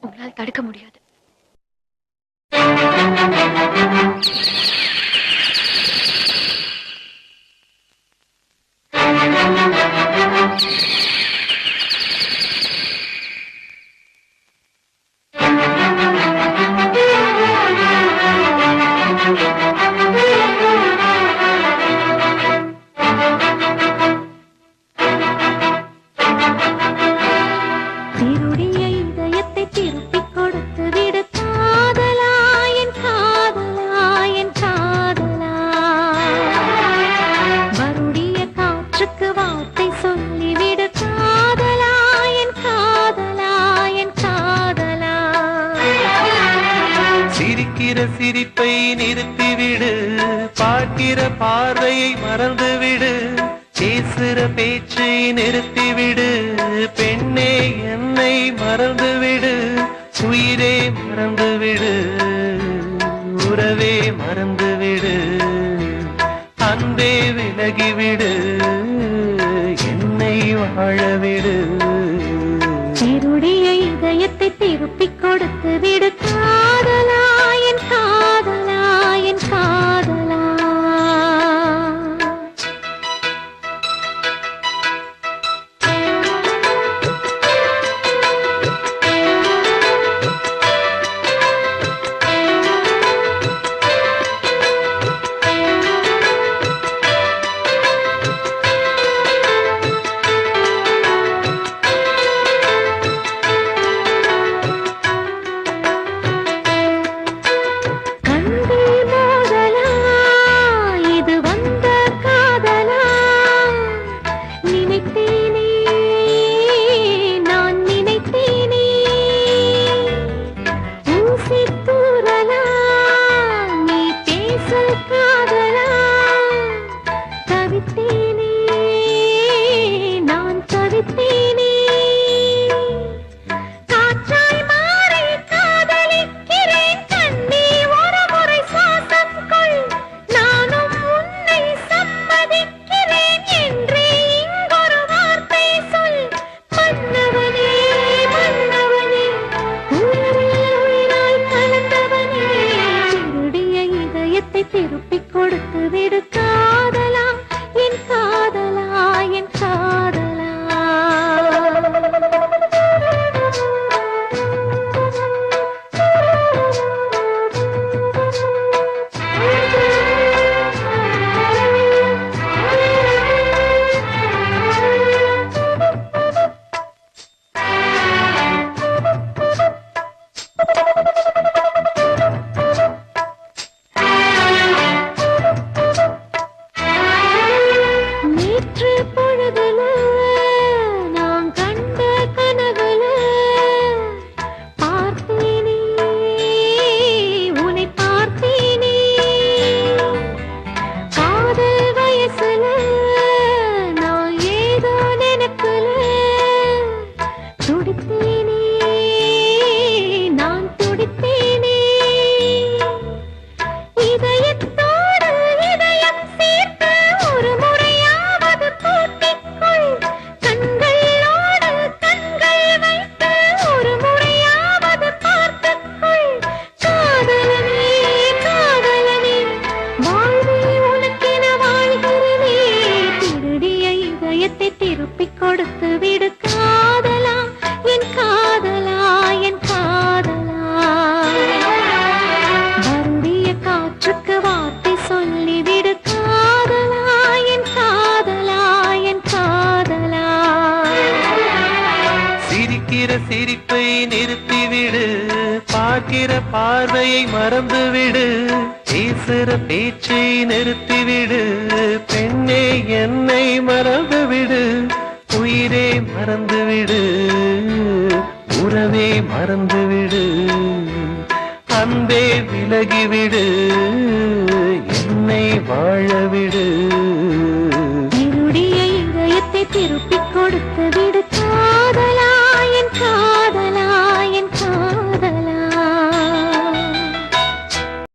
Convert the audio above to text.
உங்களால் தடுக்க முடியாது. திருடிய சிரிக்கிற சிரிப்பை நிறுத்திவிடு. பார்க்கிற பார்வையை மறந்துவிடு. பேசுற பேச்சை நிறுத்திவிடு. பெண்ணே என்னை மறந்துவிடு. உயிரே மறந்துவிடு. உறவே மறந்துவிடு. அன்பே விலகிவிடு. என்னை வாழவிடு. திருடிய இதயத்தை திருப்பிக் கொடுத்து விடு. கொடுத்து துடித்தேனே நான் துடித்தேனே. இதயத்தோடு இதயம் சேர்த்து ஒரு முறையாவது பூட்டிக்கொள் கண்களோடு கண்கள் வைத்து ஒரு முறையாவது பார்த்துக்கொள். காதலனே காதலனே வாழ்வே உனக்கென வாழ்கிறனே திருடிய இதயத்தை திருப்பிக் கொடுத்து விடு. சிரிக்கிற சிரிப்பை நிறுத்திவிடு. பார்க்கிற பார்வையை மறந்துவிடு. பேசுற பேச்சை நிறுத்திவிடு. பெண்ணே என்னை மறந்துவிடு. உயிரே மறந்துவிடு. உறவே மறந்துவிடு. அன்பே விலகிவிடு. என்னை வாழவிடு. திருடிய இதயத்தை விடு.